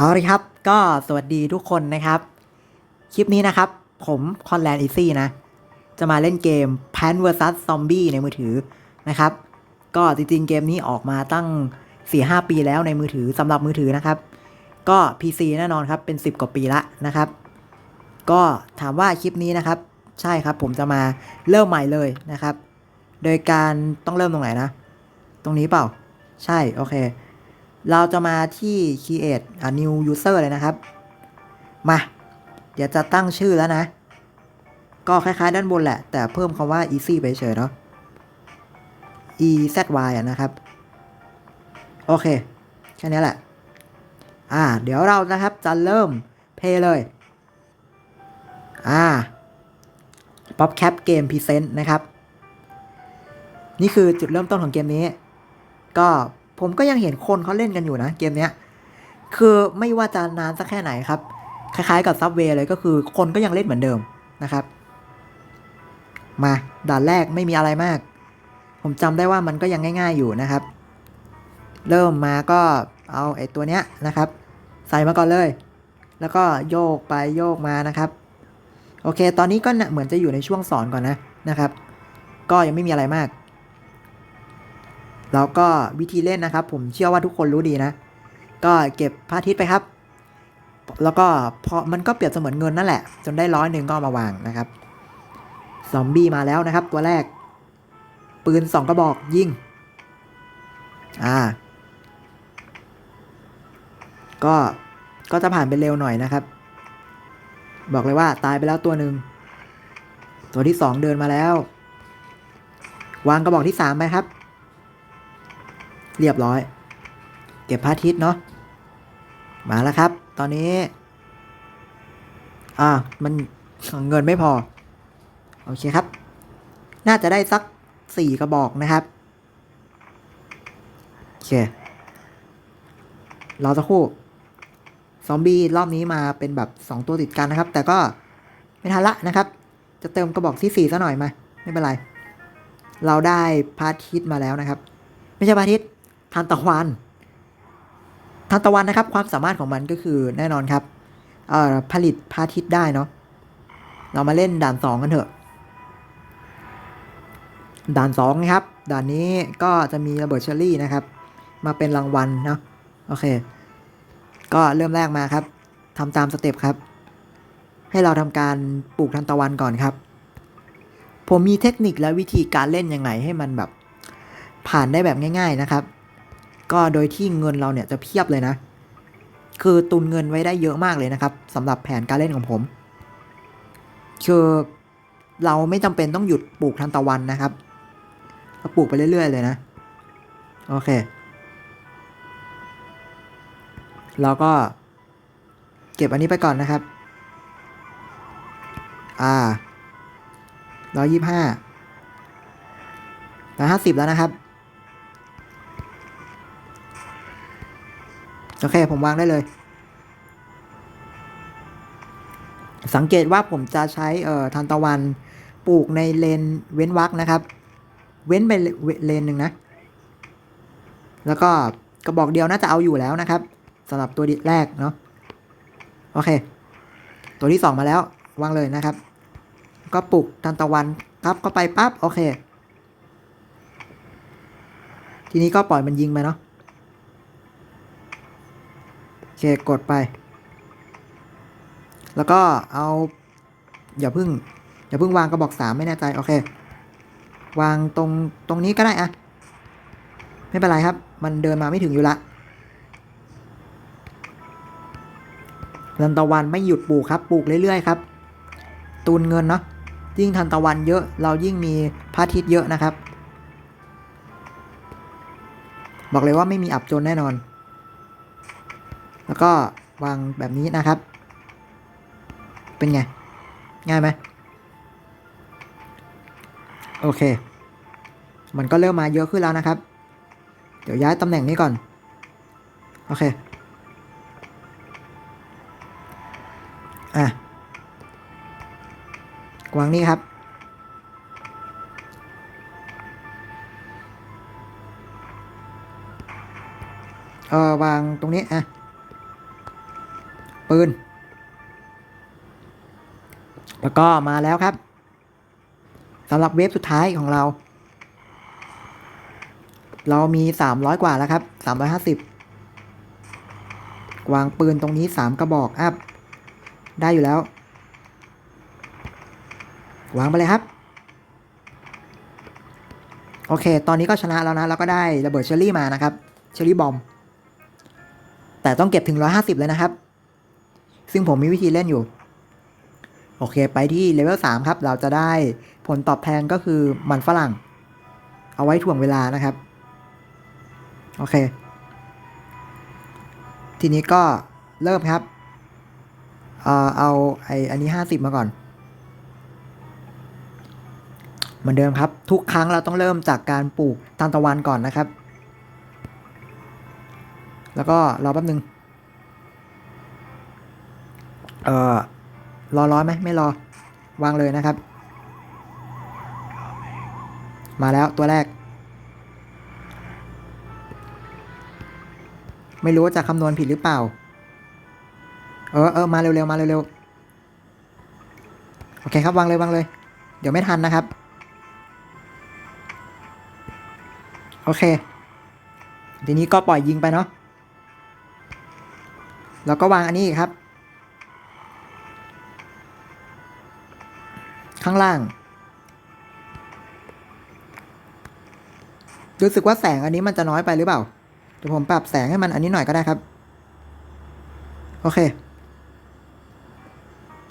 เอาลยครับ ก็สวัสดีทุกคนนะครับ คลิปนี้นะครับ ผมคอนแลนด์อีซี่นะ จะมาเล่นเกม Plan vs Zombie ในมือถือนะครับ ก็จริงๆ เกมนี้ออกมาตั้ง 4-5 ปีแล้วในมือถือสำหรับมือถือนะครับ ก็ PC แน่นอนครับ เป็น 10 กว่าปีละนะครับ ก็ถามว่าคลิปนี้นะครับ ใช่ครับผมจะมาเริ่มใหม่เลยนะครับ โดยการต้องเริ่มตรงไหนนะ ตรงนี้เปล่า ใช่ โอเค เราจะมาที่ create a new user เลยนะครับ มา เดี๋ยวจะตั้งชื่อแล้วนะ ก็คล้ายๆด้านบนแหละ แต่เพิ่มคำว่า easy ไปเฉยเนาะ e z y นะครับ โอเค แค่นี้แหละ อ่า เดี๋ยวเรานะครับจะเริ่มเพย์เลย อ่า PopCap Game Present นะครับ นี่คือจุดเริ่มต้นของเกมนี้ ก็ ผมก็ยังเห็นคนเขาเล่นกันอยู่นะเกมเนี้ยคือไม่ว่าจะนานสักแค่ไหนครับ คล้ายๆกับซับเวย์เลยก็คือคนก็ยังเล่นเหมือนเดิมนะครับ มาด่านแรกไม่มีอะไรมาก ผมจำได้ว่ามันก็ยังง่าย ๆอยู่นะครับ เริ่มมาก็เอาไอ้ตัวเนี้ยนะครับ ใส่มาก่อนเลย แล้วก็โยกไปโยกมานะครับ โอเค ตอนนี้ก็เหมือนจะอยู่ในช่วงสอนก่อนนะนะครับ ก็ยังไม่มีอะไรมาก แล้วก็วิธีเล่นนะครับ ผมเชื่อว่าทุกคนรู้ดีนะ ก็เก็บพระอาทิตย์ไปครับ แล้วก็พอมันก็เปรียบเสมือนเงินนั่นแหละ จนได้ร้อยหนึ่งก็มาวางนะครับซอมบี้มาแล้วนะครับ ตัวแรก ปืนสองกระบอกยิงอ่า ก็ก็จะผ่านไปเร็วหน่อยนะครับ บอกเลยว่าตายไปแล้วตัวหนึ่งตัวที่สองเดินมาแล้ว วางกระบอกที่สามไปครับ เรียบร้อย เก็บพระอาทิตย์เนาะมาแล้วครับ ตอนนี้ อ่ามันเงินไม่พอ โอเคครับ น่าจะได้สักสี่กระบอกนะครับ โอเคเราจะคู่ ซอมบี้รอบนี้มาเป็นแบบสองตัวติดกันนะครับ แต่ก็ไม่ทันละนะครับ จะเติมกระบอกที่สี่ซะหน่อยมา ไม่เป็นไร เราได้พระอาทิตย์มาแล้วนะครับ ไม่ใช่พระอาทิตย์ ทานตะวันทานตะวันนะครับ ความสามารถของมันก็คือแน่นอนครับผลิตพระอาทิตย์ได้เนาะเรามาเล่นด่านสองกันเถอะ ด่านสองนะครับ ด่านนี้ก็จะมีระเบิดเชอรี่นะครับ มาเป็นรางวัลเนาะโอเค ก็เริ่มแรกมาครับทำตามสเต็ปครับ ให้เราทำการปลูกทันตะวันก่อนครับ ผมมีเทคนิคและวิธีการเล่นยังไงให้มันแบบผ่านได้แบบง่าย ๆนะครับ ก็โดยที่เงินเราเนี่ยจะเพียบเลยนะ คือตุนเงินไว้ได้เยอะมากเลยนะครับสำหรับแผนการเล่นของผม คือเราไม่จำเป็นต้องหยุดปลูกทันตะวันนะครับเราปลูกไปเรื่อย ๆ เลยนะ โอเคเราก็ เก็บอันนี้ไปก่อนนะครับ อ่าร้อยยี่ห้าร้อยห้าสิบแล้วนะครับ เคผมวางได้เลย สังเกตว่าผมจะใช้เอ่อทันตะวันปลูกในเลนเว้นวักนะครับ เว้นไปเลนหนึ่งนะ แล้วก็กระบอกเดียวน่าจะเอาอยู่แล้วนะครับสำหรับตัวแรกเนาะโอเค ตัวที่สองมาแล้ววางเลยนะครับ ก็ปลูกทันตะวันครับเข้าไปปั๊บโอเค ทีนี้ก็ปล่อยมันยิงไปเนาะ เคกดไป แล้วก็เอาอย่าพึ่งอย่าพึ่งวางกระบอกสามไม่แน่ใจโอเควางตรงตรงนี้ก็ได้อะไม่เป็นไรครับ มันเดินมาไม่ถึงอยู่ละทันตะวันไม่หยุดปลูกครับ ปลูกเรื่อยๆ ครับ ตูนเงินเนาะยิ่งทันตะวันเยอะเรายิ่งมีพระอาทิตย์เยอะนะครับ บอกเลยว่าไม่มีอับจนแน่นอน แล้วก็วางแบบนี้นะครับ เป็นไง ง่ายไหมโอเค มันก็เริ่มมาเยอะขึ้นแล้วนะครับ เดี๋ยวย้ายตำแหน่งนี้ก่อน โอเค อะ วางนี่ครับ เออวางตรงนี้ อะ ปืน แล้วก็มาแล้วครับสำหรับเวฟสุดท้ายของเรา เรามี 300 กว่าแล้วครับ 350 วางปืนตรงนี้ 3 กระบอกอัพ ได้อยู่แล้ว วางไปเลยครับ โอเค ตอนนี้ก็ชนะแล้วนะ แล้วก็ได้ระเบิดเชอรี่มานะครับ เชอรี่บอม แต่ต้องเก็บถึง 150 เลยนะครับ ซึ่งผมมีวิธีเล่นอยู่ โอเค ไปที่เลเวล3ครับ เราจะได้ผลตอบแทนก็คือมันฝรั่ง เอาไว้ถ่วงเวลานะครับ โอเค ทีนี้ก็เริ่มครับ เอ่อเอาไออันนี้ 50 มาก่อน เหมือนเดิมครับ ทุกครั้งเราต้องเริ่มจากการปลูกทานตะวันก่อนนะครับ แล้วก็รอแป๊บนึง เออรอร้อยไหมไม่รอ วางเลยนะครับ มาแล้วตัวแรก ไม่รู้ว่าจะคำนวณผิดหรือเปล่า เออเออมาเร็วๆมาเร็วๆโอเคครับวางเลยวางเลย เดี๋ยวไม่ทันนะครับ โอเค ทีนี้ก็ปล่อยยิงไปเนาะแล้วก็วางอันนี้ครับ ข้างล่าง รู้สึกว่าแสงอันนี้มันจะน้อยไปหรือเปล่า เดี๋ยวผมปรับแสงให้มันอันนี้หน่อยก็ได้ครับ โอเค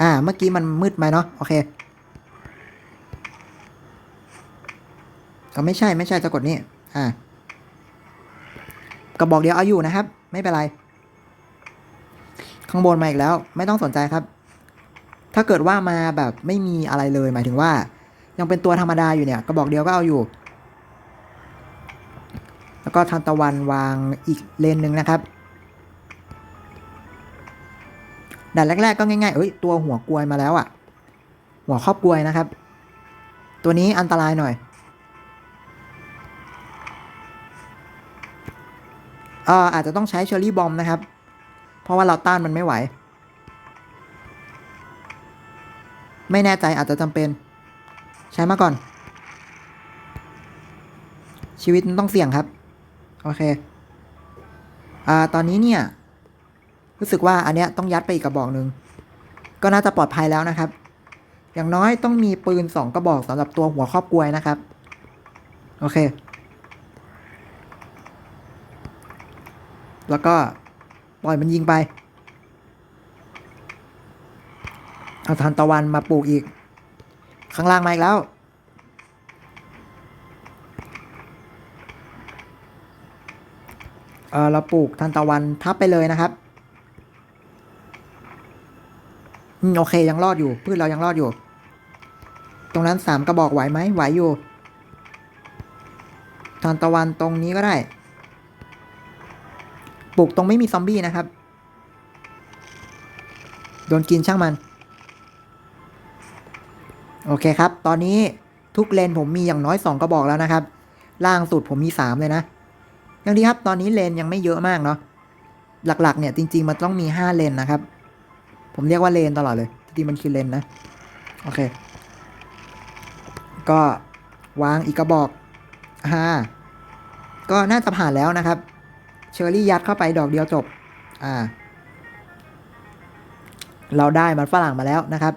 อ่า เมื่อกี้มันมืดไปเนาะ โอเคก็ไม่ใช่ไม่ใช่จะกดนี่ อ่ากระบอกเดียวเอาอยู่นะครับ ไม่เป็นไร ข้างบนมาอีกแล้ว ไม่ต้องสนใจครับ ถ้าเกิดว่ามาแบบไม่มีอะไรเลย หมายถึงว่า ยังเป็นตัวธรรมดาอยู่เนี่ยกระบอกเดียวก็เอาอยู่ แล้วก็ทันตะวันวางอีกเลนหนึ่งนะครับด่านแรก ๆ ก็ง่ายๆเอ้ยตัวหัวกลวยมาแล้วอะ่ะ หัวครอบกลวยนะครับ ตัวนี้อันตรายหน่อยเอ่ออาจจะต้องใช้เชอรี่บอมนะครับ เพราะว่าเราต้านมันไม่ไหว ไม่แน่ใจอาจจะจำเป็น ใช้มาก่อน ชีวิตต้องเสี่ยงครับ โอเค อ่า ตอนนี้เนี่ย รู้สึกว่าอันเนี้ยต้องยัดไปอีกกระบอกหนึ่ง ก็น่าจะปลอดภัยแล้วนะครับ อย่างน้อยต้องมีปืนสองกระบอกสำหรับตัวหัวครอบกลวยนะครับ โอเค แล้วก็ปล่อยมันยิงไป เอาทานตะวันมาปลูกอีก ข้างล่างมาอีกแล้ว เออเราปลูกทานตะวันทับไปเลยนะครับอืมโอเคยังรอดอยู่ พืชเรายังรอดอยู่ ตรงนั้นสามกระบอกไหวไหมไหวอยู่ทานตะวันตรงนี้ก็ได้ ปลูกตรงไม่มีซอมบี้นะครับ โดนกินช่างมัน โอเคครับ ตอนนี้ทุกเลนผมมีอย่างน้อย 2 กระบอกแล้วนะครับ ล่างสุดผมมี 3 เลยนะยังดีครับตอนนี้เลนยังไม่เยอะมากเนาะ หลักๆ เนี่ยจริง ๆ มันต้องมี 5 เลนนะครับ ผมเรียกว่าเลนตลอดเลย จริงๆมันคือเลนนะ โอเค ก็วางอีกกระบอกอ่าก็น่าจะผ่านแล้วนะครับ เชอร์รี่ยัดเข้าไปดอกเดียวจบ อ่า เราได้มันฝรั่งมาแล้วนะครับ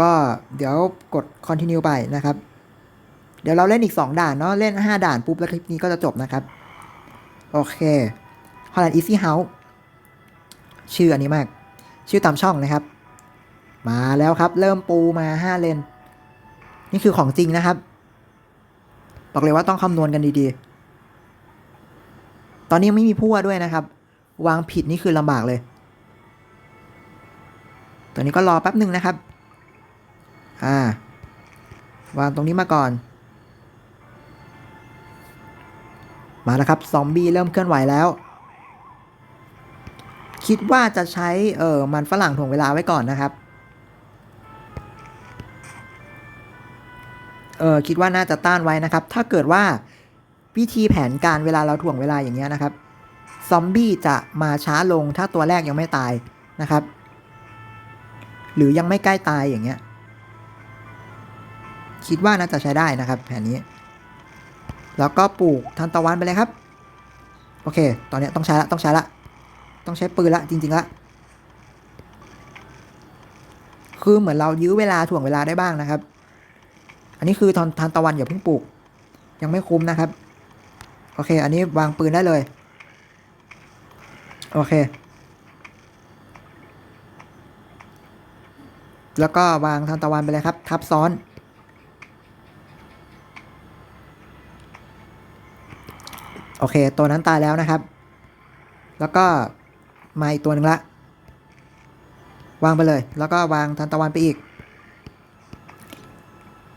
ก็เดี๋ยวกด continue ไปนะครับ เดี๋ยวเราเล่นอีก 2 ด่านเนาะ เล่น 5 ด่านปุ๊บ แล้วคลิปนี้ก็จะจบนะครับ โอเค Holland Easy House ชื่ออันนี้มาก ชื่อตามช่องนะครับ มาแล้วครับ เริ่มปูมา 5 เลน นี่คือของจริงนะครับ บอกเลยว่าต้องคำนวณกันดีๆ ตอนนี้ไม่มีพั่วด้วยนะครับ วางผิดนี่คือลำบากเลย ตอนนี้ก็รอแป๊บหนึ่งนะครับ อ่าวางตรงนี้มาก่อน มาแล้วครับ ซอมบี้เริ่มเคลื่อนไหวแล้ว คิดว่าจะใช้เออมันฝรั่งถ่วงเวลาไว้ก่อนนะครับ เออคิดว่าน่าจะต้านไว้นะครับ ถ้าเกิดว่าวิธีแผนการเวลาเราถ่วงเวลาอย่างเงี้ยนะครับซซอมบี้จะมาช้าลงถ้าตัวแรกยังไม่ตายนะครับ หรือยังไม่ใกล้ตายอย่างเงี้ย คิดว่าน่าจะใช้ได้นะครับ แผนนี้ แล้วก็ปลูกทันตะวันไปเลยครับ โอเค ตอนนี้ต้องใช้ละต้องใช้ละต้องใช้ปืนละจริง ๆละคือเหมือนเรายื้อเวลาถ่วงเวลาได้บ้างนะครับ อันนี้คือทานทานตะวันอย่าเพิ่งปลูก ยังไม่คุ้มนะครับ โอเค อันนี้วางปืนได้เลย โอเค แล้วก็วางทานตะวันไปเลยครับ ทับซ้อน โอเค ตัวนั้นตายแล้วนะครับ แล้วก็มาอีกตัวหนึ่งละ วางไปเลย แล้วก็วางทันตะวันไปอีก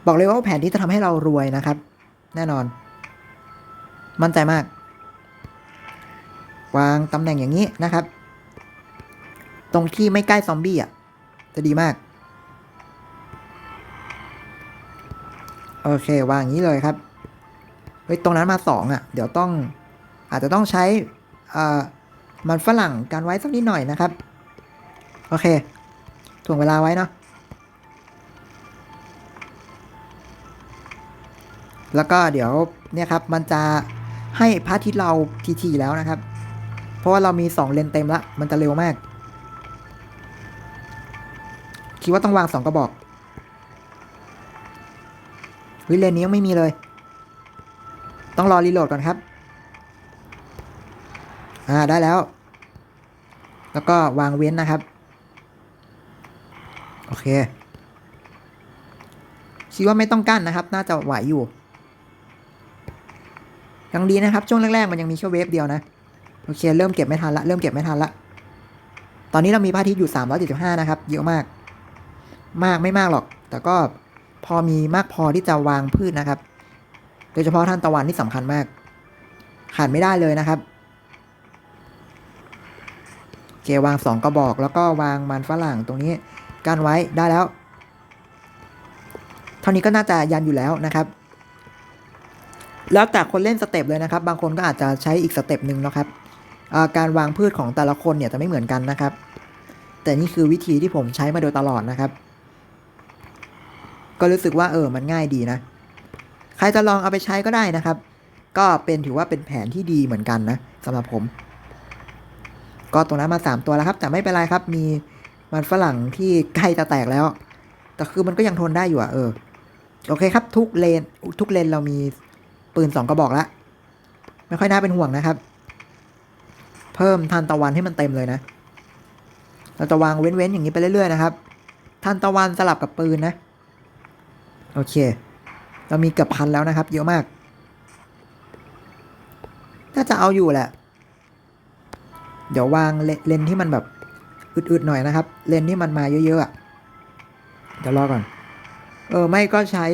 บอกเลยว่าแผนที่จะทำให้เรารวยนะครับ แน่นอน มั่นใจมาก วางตำแหน่งอย่างนี้นะครับ ตรงที่ไม่ใกล้ซอมบี้อะ จะดีมาก โอเควางอย่างนี้เลยครับ เฮ้ยตรงนั้นมาสองอะเดี๋ยวต้องอาจจะต้องใช้อ่อมันฝรั่งการไว้สักนิดหน่อยนะครับ โอเคถ่วงเวลาไว้เนาะแล้วก็เดี๋ยวเนี่ยครับมันจะให้พระอาทิตย์เราทีๆแล้วนะครับ เพราะว่าเรามีสองเลนเต็มละ มันจะเร็วมาก คิดว่าต้องวางสองกระบอกวิเลนนี้ยังไม่มีเลย ต้องรอรีโหลดก่อนครับ อ่าได้แล้ว แล้วก็วางเว้นนะครับ โอเค คิดว่าไม่ต้องกั้นนะครับ น่าจะไหวอยู่ ยังดีนะครับ ช่วงแรกๆ มันยังมีแค่เวฟเดียวนะ โอเค เริ่มเก็บไม่ทันละ เริ่มเก็บไม่ทันละ ตอนนี้เรามีพระอาทิตย์อยู่ 375 นะครับ เยอะมาก มากไม่มากหรอก แต่ก็พอมีมากพอที่จะวางพืชนะครับ โดยเฉพาะท่านตะวันที่สำคัญมาก ขาดไม่ได้เลยนะครับเกวางสองกระบอก แล้วก็วางมันฝรั่งตรงนี้กันไว้ได้แล้ว เท่านี้ก็น่าจะยันอยู่แล้วนะครับ แล้วแต่คนเล่นสเต็ปเลยนะครับ บางคนก็อาจจะใช้อีกสเต็ปหนึ่งนะครับาการวางพืชของแต่ละคนเนี่ยจะไม่เหมือนกันนะครับ แต่นี่คือวิธีที่ผมใช้มาโดยตลอดนะครับ ก็รู้สึกว่าเออมันง่ายดีนะ ใครจะลองเอาไปใช้ก็ได้นะครับ ก็เป็นถือว่าเป็นแผนที่ดีเหมือนกันนะสำหรับผม ก็ตรงนั้นมา 3 ตัวแล้วครับ แต่ไม่เป็นไรครับ มีมันฝรั่งที่ใกล้จะแตกแล้ว แต่คือมันก็ยังทนได้อยู่อะเออ โอเคครับ ทุกเลนทุกเลนเรามีปืน 2 กระบอกแล้วไม่ค่อยน่าเป็นห่วงนะครับ เพิ่มทันตะวันให้มันเต็มเลยนะ เราจะวางเว้นๆอย่างนี้ไปเรื่อยๆนะครับทันตะวันสลับกับปืนนะ โอเค เรามีเกือบพันแล้วนะครับ เยอะมากน่าจะเอาอยู่แหละ เดี๋ยววางเลเลนที่มันแบบอึดๆหน่อยนะครับ เลนที่มันมาเยอะๆอะเดี๋ยวรอก่อน เออไม่ก็ใช้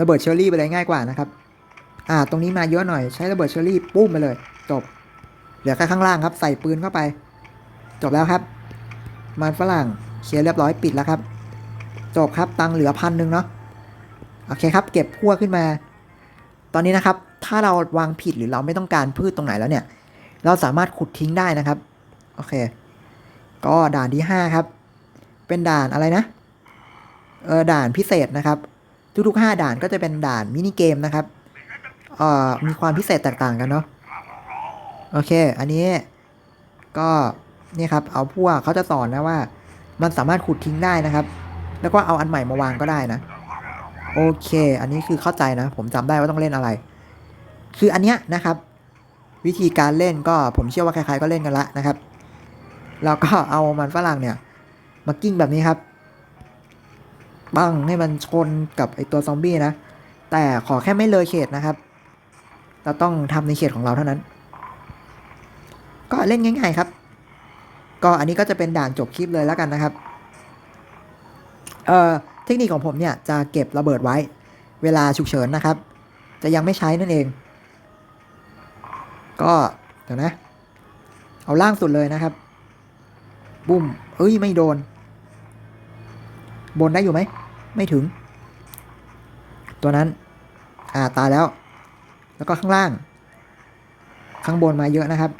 ระเบิดเชอรี่ไปเลยง่ายกว่านะครับ อ่า ตรงนี้มาเยอะหน่อยใช้ระเบิดเชอรี่ปุ้มไปเลย จบ เหลือแค่ข้างล่างครับ ใส่ปืนเข้าไป จบแล้วครับ มันฝรั่งเคลียร์เรียบร้อยปิดแล้วครับ จบครับตังเหลือพันหนึ่งเนาะ โอเคครับ เก็บพั่วขึ้นมา ตอนนี้นะครับ ถ้าเราวางผิดหรือเราไม่ต้องการพืชตรงไหนแล้วเนี่ย เราสามารถขุดทิ้งได้นะครับ โอเค ก็ด่านที่ห้าครับ เป็นด่านอะไรนะ เออด่านพิเศษนะครับ ทุกๆห้าด่านก็จะเป็นด่านมินิเกมนะครับ เอ่อ มีความพิเศษแตกต่างกันเนาะ โอเค อันนี้ก็นี่ครับ เอาพวกเขาจะสอนนะว่า มันสามารถขุดทิ้งได้นะครับ แล้วก็เอาอันใหม่มาวางก็ได้นะ โอเค อันนี้คือเข้าใจนะ ผมจำได้ว่าต้องเล่นอะไร คืออันเนี้ยนะครับ วิธีการเล่นก็ผมเชื่อว่าใครๆก็เล่นกันละนะครับแล้วก็เอามันฝรั่งเนี่ย มากิ้งแบบนี้ครับ บังให้มันชนกับไอตัวซอมบี้นะ แต่ขอแค่ไม่เลยเขตนะครับ เราต้องทำในเขตของเราเท่านั้น ก็เล่นง่าย ๆครับ ก็อันนี้ก็จะเป็นด่านจบคลิปเลยแล้วกันนะครับ เอ่อ ทคนิคของผมเนี่ยจะเก็บระเบิดไว้ เวลาฉุกเฉินนะครับ จะยังไม่ใช้นั่นเอง ก็เดี๋ยวนะ เอาล่างสุดเลยนะครับ บุ้มเอ้ยไม่โดน บนได้อยู่ไหม ไม่ถึง ตัวนั้น อ่าตายแล้ว แล้วก็ข้างล่าง ข้างบนมาเยอะนะครับ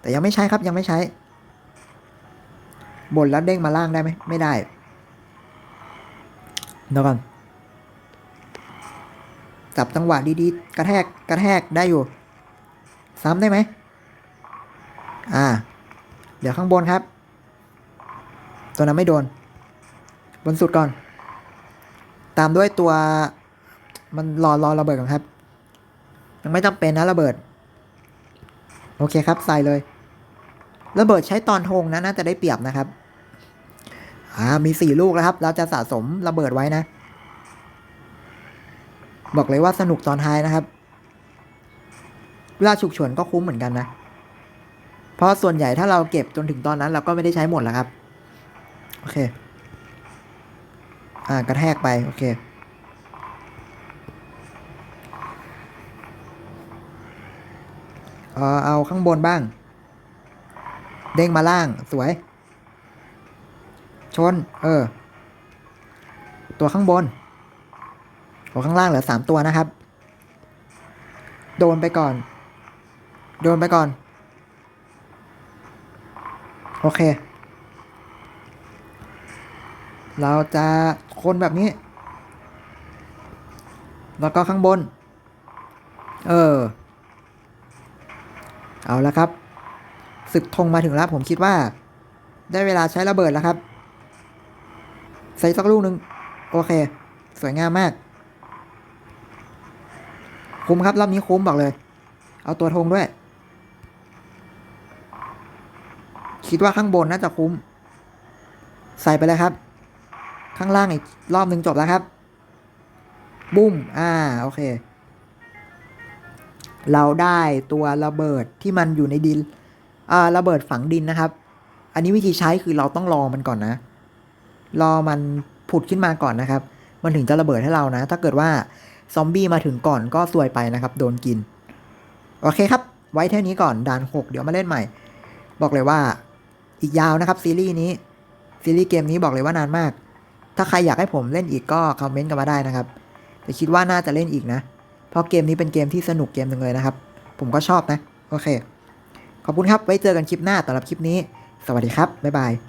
แต่ยังไม่ใช้ครับยังไม่ใช้ บนแล้วเด้งมาล่างได้ไหมไม่ได้ เดี๋ยวก่อนจับจังหวะดีๆ กระแทกกระแทกได้อยู่ ซ้ำได้ไหมอ่า เดี๋ยวข้างบนครับ ตัวนั้นไม่โดน บนสุดก่อน ตามด้วยตัวมันรอรอระเบิดก่อนครับ ยังไม่จำเป็นนะระเบิด โอเคครับใส่เลย ระเบิดใช้ตอนธงนะน่าจะได้เปรียบนะครับ อ่ามีสี่ลูกแล้วครับ เราจะสะสมระเบิดไว้นะ บอกเลยว่าสนุกตอนท้ายนะครับ เวลาฉุกเฉินก็คุ้มเหมือนกันนะ เพราะส่วนใหญ่ถ้าเราเก็บจนถึงตอนนั้น เราก็ไม่ได้ใช้หมดแล้วครับ โอเค อ่ากระแทกไปโอเคเออเอาข้างบนบ้าง เด้งมาล่างสวย ชน เออ ตัวข้างบน ตัวข้างล่างเหลือสามตัวนะครับ โดนไปก่อน โดนไปก่อน โอเค เราจะคนแบบนี้ แล้วก็ข้างบน เออ เอาละครับศึกธงมาถึงแล้วผมคิดว่า ได้เวลาใช้ระเบิดแล้วครับ ใส่สักลูกหนึ่งโอเค สวยงามมาก คุ้มครับ รอบนี้คุ้มบอกเลย เอาตัวธงด้วย คิดว่าข้างบนน่าจะคุ้ม ใส่ไปเลยครับ ข้างล่างอีกรอบหนึ่งจบแล้วครับ บุ้ม อ่า โอเค เราได้ตัวระเบิดที่มันอยู่ในดิน อ่า ระเบิดฝังดินนะครับ อันนี้วิธีใช้คือเราต้องรอมันก่อนนะ รอมันผุดขึ้นมาก่อนนะครับ มันถึงจะระเบิดให้เรานะ ถ้าเกิดว่าซอมบี้มาถึงก่อนก็ซวยไปนะครับ โดนกิน โอเคครับ ไว้เท่านี้ก่อนด่าน 6 เดี๋ยวมาเล่นใหม่ บอกเลยว่าอีกยาวนะครับซีรีส์นี้ ซีรีส์เกมนี้บอกเลยว่านานมาก ถ้าใครอยากให้ผมเล่นอีกก็คอมเมนต์กันมาได้นะครับ แต่คิดว่าน่าจะเล่นอีกนะ เพราะเกมนี้เป็นเกมที่สนุกเกมหนึ่งเลยนะครับ ผมก็ชอบนะ โอเค ขอบคุณครับ ไว้เจอกันคลิปหน้าสำหรับคลิปนี้ สวัสดีครับ บ๊ายบาย